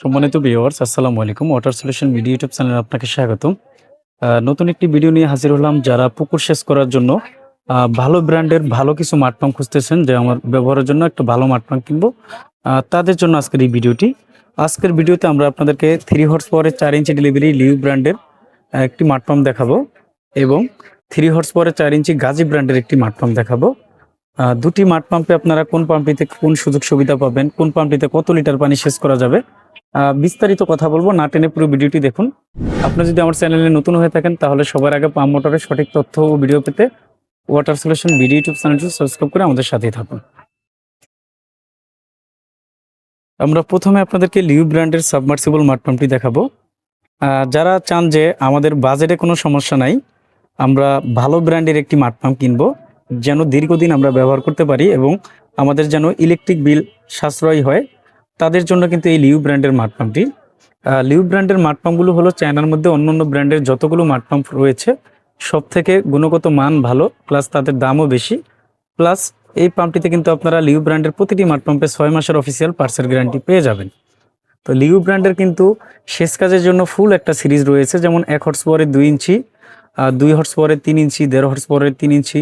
সম্মানিত ভিউয়ার্স আসসালামু আলাইকুম। ওয়াটার সলিউশন মিডিয়া ইউটিউব চ্যানেলে আপনাকে স্বাগতম। নতুন একটি ভিডিও নিয়ে হাজির হলাম যারা পুকুর সেচ করার জন্য ভালো ব্র্যান্ডের ভালো কিছু মাঠ পাম্প খুঁজতেছেন, যে আমার ব্যবহারের জন্য একটা ভালো মাঠ পাম্প কিনবো। তাদের জন্য আজকের এই ভিডিওটি। আজকের ভিডিওতে আমরা আপনাদেরকে থ্রি হর্স পাওয়ারের চার ইঞ্চি ডেলিভারি লিউ ব্র্যান্ডের একটি মাঠ পাম্প দেখাবো এবং থ্রি হর্স পাওয়ারের চার ইঞ্চি গাজী ব্র্যান্ডের একটি মাঠ পাম্প দেখাবো। দুটি মাঠ পাম্পে আপনারা কোন পাম্পটিতে কোন সুযোগ সুবিধা পাবেন, কোন পাম্পটিতে কত লিটার পানি সেচ করা যাবে বিস্তারিত কথা বলব, না টেনে পুরো ভিডিওটি দেখুন। আপনি যদি আমার চ্যানেলে নতুন হয়ে থাকেন, তাহলে সবার আগে পাম্প মোটরের সঠিক তথ্য ও ভিডিও পেতে ওয়াটার সলিউশন ভিডিও ইউটিউব চ্যানেলটি সাবস্ক্রাইব করে আমাদের সাথেই থাকুন। আমরা প্রথমে আপনাদেরকে লিউ ব্র্যান্ডের সাবমার্সিবল মাঠ পাম্পটি দেখাবো যারা চান যে আমাদের বাজেটে কোনো সমস্যা নাই, আমরা ভালো ব্র্যান্ডের একটি মাঠ পাম্প কিনবো, যেন দীর্ঘদিন আমরা ব্যবহার করতে পারি এবং আমাদের যেন ইলেকট্রিক বিল সাশ্রয়ী হয়। তাদের জন্য কিন্তু এই লিউ ব্র্যান্ডের মাঠ পাম্পটি আহ, লিউ ব্র্যান্ডের মাঠ পাম্পগুলো হলো চায়নার মধ্যে অন্য অন্য ব্র্যান্ডের যতগুলো মাঠ পাম্প রয়েছে সব থেকে গুণগত মান ভালো প্লাস তাদের দামও বেশি। প্লাস এই পাম্পটিতে কিন্তু আপনারা লিউ ব্র্যান্ডের প্রতিটি মাঠ পাম্পে ছয় মাসের অফিসিয়াল পার্সেল গ্যারান্টি পেয়ে যাবেন। তো লিউ ব্র্যান্ডের কিন্তু শেষ কাজের জন্য ফুল একটা সিরিজ রয়েছে যেমন এক হর্স পাওয়ারের দুই ইঞ্চি দুই হর্স পাওয়ারের তিন ইঞ্চি দেড় হর্স পাওয়ারের তিন ইঞ্চি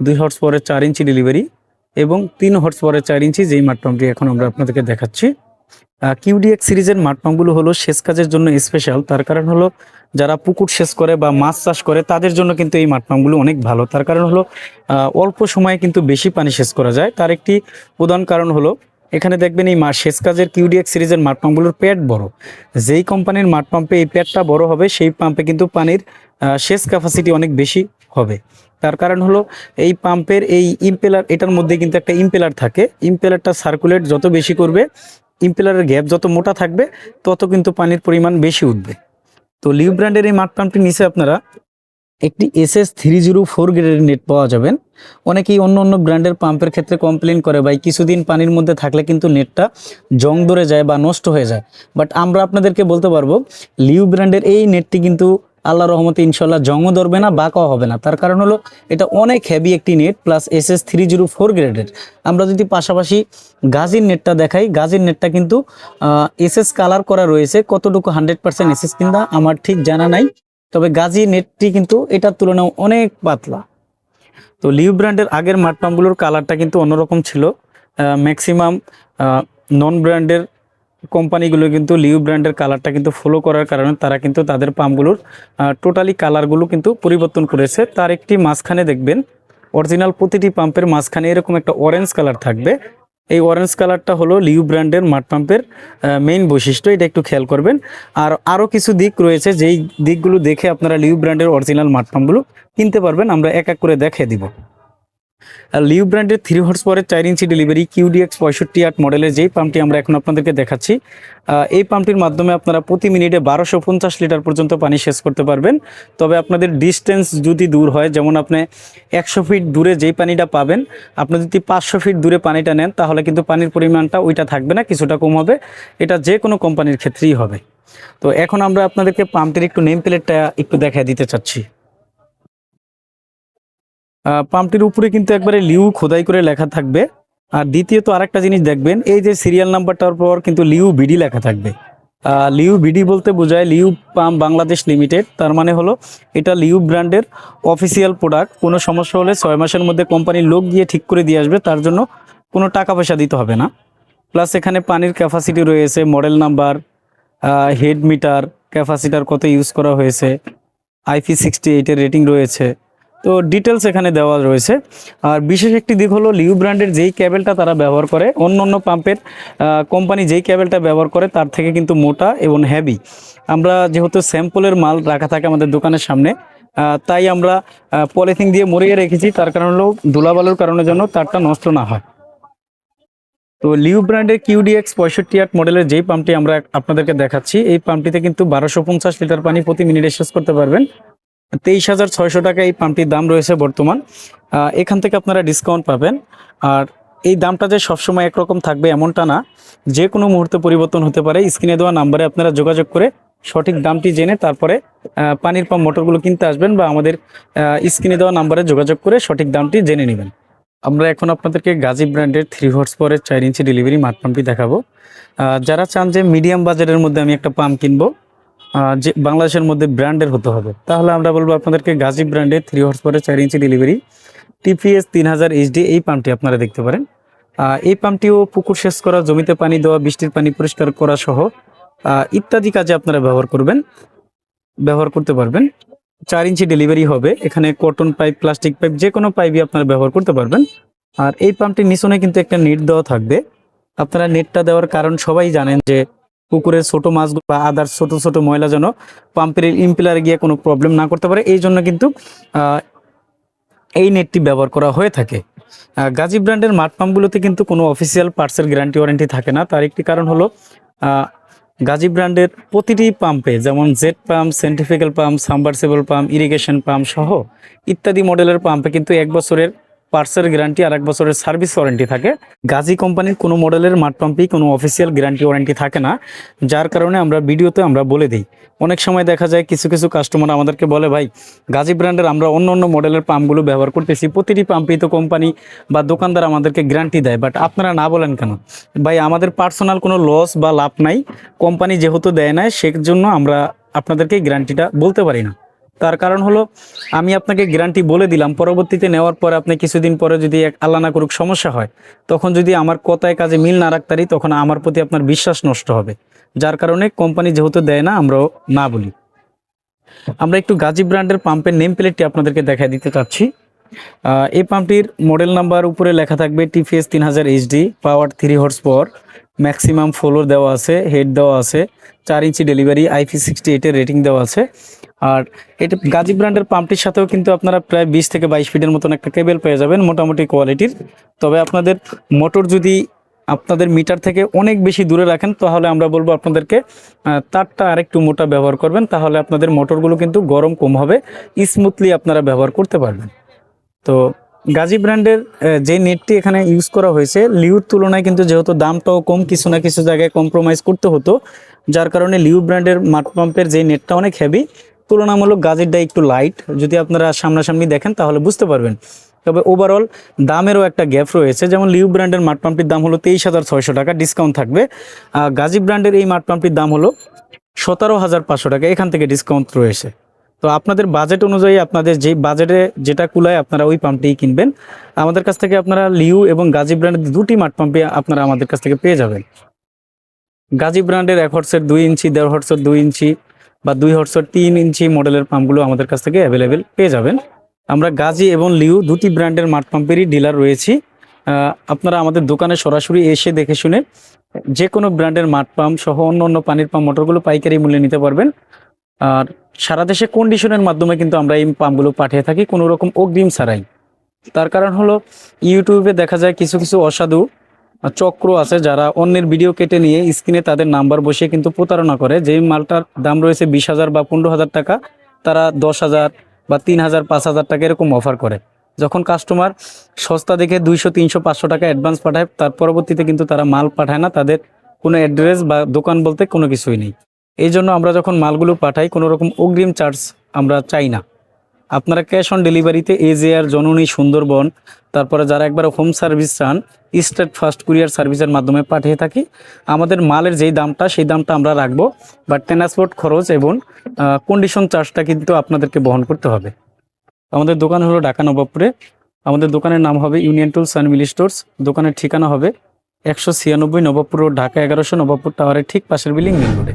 দুই হর্স পাওয়ারের চার ইঞ্চি ডেলিভারি এবং তিন হর্স পাওয়ারের চার ইঞ্চি যেই মাঠ পাম্পটি এখন আমরা আপনাদেরকে দেখাচ্ছি। কিউডিএক্স সিরিজের মাঠ পাম্পগুলো হলো সেচ কাজের জন্য স্পেশাল তার কারণ হলো যারা পুকুর সেচ করে বা মাছ চাষ করে, তাদের জন্য কিন্তু এই মাঠ পাম্পগুলো অনেক ভালো। তার কারণ হলো অল্প সময়ে কিন্তু বেশি পানি সেচ করা যায়। তার একটি প্রধান কারণ হলো, এখানে দেখবেন এই সেচ কাজের কিউডিএক্স সিরিজের মাঠ পাম্পগুলোর প্যাড বড়। যেই কোম্পানির মাঠ পাম্পে এই প্যাডটা বড় হবে, সেই পাম্পে কিন্তু পানির সেচ ক্যাপাসিটি অনেক বেশি হবে। তার কারণ হলো এই পাম্পের এই ইম্পেলার এটার মধ্যে কিন্তু একটা ইম্পেলার থাকে। ইম্পেলারটা সার্কুলেট যত বেশি করবে ইম্পেলারের গ্যাপ যত মোটা থাকবে, তত কিন্তু পানির পরিমাণ বেশি উঠবে। তো লিউ ব্র্যান্ডের এই মাঠ পাম্পটি নিচে আপনারা একটি S S three zero four গ্রেডের নেট পাওয়া যাবেন। অনেকেই অন্য অন্য ব্র্যান্ডের পাম্পের ক্ষেত্রে কমপ্লেন করে, ভাই, কিছুদিন পানির মধ্যে থাকলে কিন্তু নেটটা জং ধরে যায় বা নষ্ট হয়ে যায়। বাট আমরা আপনাদেরকে বলতে পারব লিউ ব্র্যান্ডের এই নেটটি কিন্তু আল্লাহ রহমতে ইনশাল্লাহ জংও ধরবে না, বাঁকাও হবে না। তার কারণ হলো, এটা অনেক হেভি একটি net plus S S three zero four গ্রেডের আমরা যদি পাশাপাশি গাজির নেটটা দেখাই, গাজির নেটটা কিন্তু এস এস কালার করা রয়েছে। কতটুকু হান্ড্রেড পার্সেন্ট এস এস কিনা আমার ঠিক জানা নাই। তবে গাজি নেটটি কিন্তু এটার তুলনায় অনেক পাতলা। তো লিউ ব্র্যান্ডের আগের মাঠ পাম্পগুলোর কালারটা কিন্তু অন্যরকম ছিল। ম্যাক্সিমাম নন ব্র্যান্ডের কোম্পানিগুলো কিন্তু লিউ ব্র্যান্ডের কালারটা কিন্তু ফলো করার কারণে তারা কিন্তু তাদের পাম্পগুলোর টোটালি কালারগুলো কিন্তু পরিবর্তন করেছে। তার একটি মাঝখানে দেখবেন অরিজিনাল প্রতিটি পাম্পের মাঝখানে এরকম একটা অরেঞ্জ কালার থাকবে। এই অরেঞ্জ কালারটা হলো লিউ ব্র্যান্ডের মাঠ পাম্পের মেইন বৈশিষ্ট্য, এটা একটু খেয়াল করবেন। আর আরও কিছু দিক রয়েছে, যেই দিকগুলো দেখে আপনারা লিউ ব্র্যান্ডের অরিজিনাল মাঠ পাম্পগুলো কিনতে পারবেন, আমরা এক এক করে দেখিয়ে দিব। লিউ ব্র্যান্ডের থ্রি হর্স পরের চার ইঞ্চি ডেলিভারি কিউডিএক্স পঁয়ষট্টি আট মডেলের যেই পাম্পটি আমরা এখন আপনাদেরকে দেখাচ্ছি এই পাম্পটির মাধ্যমে আপনারা প্রতি মিনিটে বারোশো পঞ্চাশ লিটার পর্যন্ত পানি শেষ করতে পারবেন। তবে আপনাদের ডিস্টেন্স যদি দূর হয়, যেমন আপনি একশো ফিট দূরে যেই পানিটা পাবেন, আপনি যদি পাঁচশো ফিট দূরে পানিটা নেন, তাহলে কিন্তু পানির পরিমাণটা ওইটা থাকবে না, কিছুটা কম হবে। এটা যে কোনো কোম্পানির ক্ষেত্রেই হবে। তো এখন আমরা আপনাদেরকে পাম্পটির একটু নেম প্লেটটা একটু দেখা দিতে চাচ্ছি। পাম্পটির উপরে কিন্তু একবারে লিউ খোদাই করে লেখা থাকবে। আর দ্বিতীয়ত আরেকটা জিনিস দেখবেন, এই যে সিরিয়াল নাম্বারটার পর কিন্তু লিউ বিডি লেখা থাকবে। লিউ বিডি বলতে বোঝায় লিউ পাম্প বাংলাদেশ লিমিটেড, তার মানে হলো এটা লিউ ব্র্যান্ডের অফিসিয়াল প্রোডাক্ট কোনো সমস্যা হলে ছয় মাসের মধ্যে কোম্পানির লোক গিয়ে ঠিক করে দিয়ে আসবে, তার জন্য কোনো টাকা পয়সা দিতে হবে না। প্লাস এখানে পানির ক্যাপাসিটি রয়েছে model number head meter capacitor কত ইউজ করা হয়েছে আইপি সিক্সটি এইটের রেটিং রয়েছে। তো ডিটেলস এখানে দেওয়া রয়েছে। আর বিশেষ একটি দিক হলো লিউ ব্র্যান্ডের যেই ক্যাবেলটা তারা ব্যবহার করে অন্য অন্য পাম্পের কোম্পানি যেই ক্যাবেলটা ব্যবহার করে, তার থেকে কিন্তু মোটা এবং হেভি আমরা যেহেতু স্যাম্পলের মাল রাখা থাকে আমাদের দোকানের সামনে তাই আমরা পলিথিন দিয়ে মরিয়ে রেখেছি, তার কারণ হলো ধুলাবালুর কারণের জন্য তারটা নষ্ট না হয়। তো লিউ ব্র্যান্ডের কিউডিএক্স পঁয়ষট্টি আট মডেলের যেই পাম্পটি আমরা আপনাদেরকে দেখাচ্ছি, এই পাম্পটিতে কিন্তু বারোশো পঞ্চাশ লিটার পানি প্রতি মিনিটে শেষ করতে পারবেন। তেইশ হাজার ছয়শো টাকা এই পাম্পটির দাম রয়েছে বর্তমান। এখান থেকে আপনারা ডিসকাউন্ট পাবেন। আর এই দামটা যে সবসময় একরকম থাকবে এমনটা না। যে কোনো মুহূর্তে পরিবর্তন হতে পারে। স্ক্রিনে দেওয়া নাম্বারে আপনারা যোগাযোগ করে সঠিক দামটি জেনে তারপরে পানির পাম্প মোটরগুলো কিনতে আসবেন বা আমাদের স্ক্রিনে দেওয়া নাম্বারে যোগাযোগ করে সঠিক দামটি জেনে নেবেন। আমরা এখন আপনাদেরকে গাজী ব্র্যান্ডের থ্রি হর্স পরের চার ইঞ্চি ডেলিভারি মাঠ পাম্পটি দেখাবো। যারা চান যে মিডিয়াম বাজারের মধ্যে আমি একটা পাম্প কিনবো যে বাংলাদেশের মধ্যে ব্র্যান্ডের হতে হবে। তাহলে আমরা বলব আপনাদেরকে গাজী ব্র্যান্ডের থ্রি হর্স পরের চার ইঞ্চি ডেলিভারি টিপিএস তিন হাজার এইচডি এই পাম্পটি আপনারা দেখতে পারেন। এই পাম্পটিও পুকুর সেচ করা, জমিতে পানি দেওয়া, বৃষ্টির পানি পরিষ্কার করা সহ ইত্যাদি কাজে আপনারা ব্যবহার করবেন, ব্যবহার করতে পারবেন। চার ইঞ্চি ডেলিভারি হবে, এখানে কটন পাইপ প্লাস্টিক পাইপ যে কোনো পাইপই আপনারা ব্যবহার করতে পারবেন। আর এই পাম্পটির নিচনে কিন্তু একটা নেট দেওয়া থাকবে। আপনারা নেটটা দেওয়ার কারণ সবাই জানেন যে পুকুরের ছোট মাছগুলো বা আদার ছোট ছোট ময়লা যেন পাম্পের ইম্পিলারে গিয়ে কোনো প্রবলেম না করতে পারে এই জন্য কিন্তু এই নেটটি ব্যবহার করা হয়ে থাকে। গাজী ব্র্যান্ডের মাঠ পাম্পগুলোতে কিন্তু কোনো অফিসিয়াল পার্টসের গ্যারান্টি ওয়ারেন্টি থাকে না। তার একটি কারণ হলো গাজী ব্র্যান্ডের প্রতিটি পাম্পে যেমন jet pump centrifugal pump submersible pump irrigation pump সহ ইত্যাদি মডেলের পাম্পে কিন্তু এক বছরের পার্টসের গ্যারান্টি আর এক বছরের সার্ভিস ওয়ারেন্টি থাকে। গাজী কোম্পানির কোনো মডেলের মাঠ পাম্পেই, কোনো অফিসিয়াল গ্যারান্টি ওয়ারেন্টি থাকে না, যার কারণে আমরা ভিডিওতে আমরা বলে দিই। অনেক সময় দেখা যায় কিছু কিছু কাস্টমার আমাদেরকে বলে, ভাই, গাজী ব্র্যান্ডের আমরা অন্য অন্য মডেলের পাম্পগুলো ব্যবহার করতেছি। প্রতিটি পাম্পেই তো কোম্পানি বা দোকানদার আমাদেরকে গ্যারান্টি দেয় বাট আপনারা না বলেন কেন? ভাই, আমাদের পার্সোনাল কোনো লস বা লাভ নাই। কোম্পানি যেহেতু দেয় না সেজন্য আমরা আপনাদেরকে গ্যারান্টিটা বলতে পারি না। তার কারণ হলো, আমি আপনাকে গ্যারান্টি বলে দিলাম, পরবর্তীতে নেওয়ার পরে আপনি কিছুদিন পরে যদি এক আল্লাহ না করুক সমস্যা হয়, তখন যদি আমার কথায় কাজে মিল না রাখতে পারি তখন আমার প্রতি আপনার বিশ্বাস নষ্ট হবে। যার কারণে কোম্পানি যেহেতু দেয় না, আমরাও না বলি। আমরা একটু গাজী ব্র্যান্ডের পাম্পের নেম প্লেটটি আপনাদেরকে দেখাই দিতে চাচ্ছি। এই পাম্পটির মডেল নাম্বার উপরে লেখা থাকবে টিপিএস তিন হাজার HD power three horse power maximum flow দেওয়া আছে, হেড দেওয়া আছে, চার ইঞ্চি ডেলিভারি, আইপি সিক্সটি এইটের রেটিং দেওয়া আছে। আর এটা গাজী ব্র্যান্ডের পাম্পটির সাথেও কিন্তু আপনারা প্রায় বিশ থেকে বাইশ ফিটের মতন একটা কেবেল পেয়ে যাবেন মোটামুটি কোয়ালিটির। তবে আপনাদের মোটর যদি আপনাদের মিটার থেকে অনেক বেশি দূরে রাখেন, তাহলে আমরা বলব আপনাদেরকে তারটা আরেকটু মোটা ব্যবহার করবেন, তাহলে আপনাদের মোটরগুলো কিন্তু গরম কম হবে স্মুথলি আপনারা ব্যবহার করতে পারবেন। তো গাজী ব্র্যান্ডের যে নেটটি এখানে ইউজ করা হয়েছে, লিউর তুলনায় কিন্তু যেহেতু দামটাও কম, কিছু না কিছু জায়গায় কম্প্রোমাইজ করতে হতো, যার কারণে লিউ ব্র্যান্ডের মাঠ পাম্পের যে নেটটা অনেক হেভি তুলনামূলক গাজীরটা একটু লাইট যদি আপনারা সামনাসামনি দেখেন তাহলে বুঝতে পারবেন। তবে ওভারঅল দামেরও একটা গ্যাপ রয়েছে, যেমন লিউ ব্র্যান্ডের মাঠ পাম্পটির দাম হলো তেইশ হাজার ছয়শো টাকা ডিসকাউন্ট থাকবে। গাজী ব্র্যান্ডের এই মাঠ পাম্পটির দাম হলো সতেরো হাজার পাঁচশো টাকা, এখান থেকে ডিসকাউন্ট রয়েছে। তো আপনাদের বাজেট অনুযায়ী আপনাদের যে বাজেটে যেটা কুলায় আপনারা ওই পাম্পটিই কিনবেন। আমাদের কাছ থেকে আপনারা লিউ এবং গাজী ব্র্যান্ডের দুটি মাঠ পাম্পে আপনারা আমাদের কাছ থেকে পেয়ে যাবেন। গাজী ব্র্যান্ডের এক হর্সের দুই ইঞ্চি, দেড় হর্সের দুই ইঞ্চি বা দুই হর্সের তিন ইঞ্চি মডেলের পাম্পগুলো আমাদের কাছ থেকে অ্যাভেলেবেল পেয়ে যাবেন। আমরা গাজী এবং লিউ দুটি ব্র্যান্ডের মাঠ পাম্পেরই ডিলার রয়েছি। আপনারা আমাদের দোকানে সরাসরি এসে দেখে শুনে যে কোনো ব্র্যান্ডের মাঠ পাম্প সহ অন্য অন্য পানির পাম্প মোটরগুলো পাইকারি মূল্যে নিতে পারবেন। আর সারা দেশে কন্ডিশনের মাধ্যমে কিন্তু আমরা এই পাম্পগুলো পাঠিয়ে থাকি কোনো রকম অগ্রিম ছাড়াই। তার কারণ হলো, ইউটিউবে দেখা যায় কিছু কিছু অসাধু চক্র আছে যারা অন্যের ভিডিও কেটে নিয়ে স্ক্রিনে তাদের নাম্বার বসিয়ে কিন্তু প্রতারণা করে। যেই মালটার দাম রয়েছে বিশ হাজার বা পনেরো হাজার টাকা, তারা দশ হাজার বা তিন হাজার, পাঁচ হাজার টাকা এরকম অফার করে। যখন কাস্টমার সস্তা দেখে দুইশো, তিনশো, পাঁচশো টাকা অ্যাডভান্স পাঠায়, তার পরবর্তীতে কিন্তু তারা মাল পাঠায় না, তাদের কোনো অ্যাড্রেস বা দোকান বলতে কোনো কিছুই নেই। এই জন্য আমরা যখন মালগুলো পাঠাই কোনো রকম অগ্রিম চার্জ আমরা চাই না। আপনারা ক্যাশ অন ডেলিভারিতে এজেআর, জননী, সুন্দরবন, তারপরে যারা একবার হোম সার্ভিস চান, স্টেট ফার্স্ট কুরিয়ার সার্ভিসের মাধ্যমে পাঠিয়ে থাকি। আমাদের মালের যেই দামটা, সেই দামটা আমরা রাখব, বাট ট্রান্সপোর্ট খরচ এবং কন্ডিশন চার্জটা কিন্তু আপনাদেরকে বহন করতে হবে। আমাদের দোকান হলো ঢাকা নবাবপুরে। আমাদের দোকানের নাম হবে union tools and mill stores. দোকানের ঠিকানা হবে একশো ছিয়ানব্বই নবাবপুর ঢাকা এগারোশো নবাবপুর টাওয়ারের ঠিক পাশের বিল্ডিং মেন রোডে।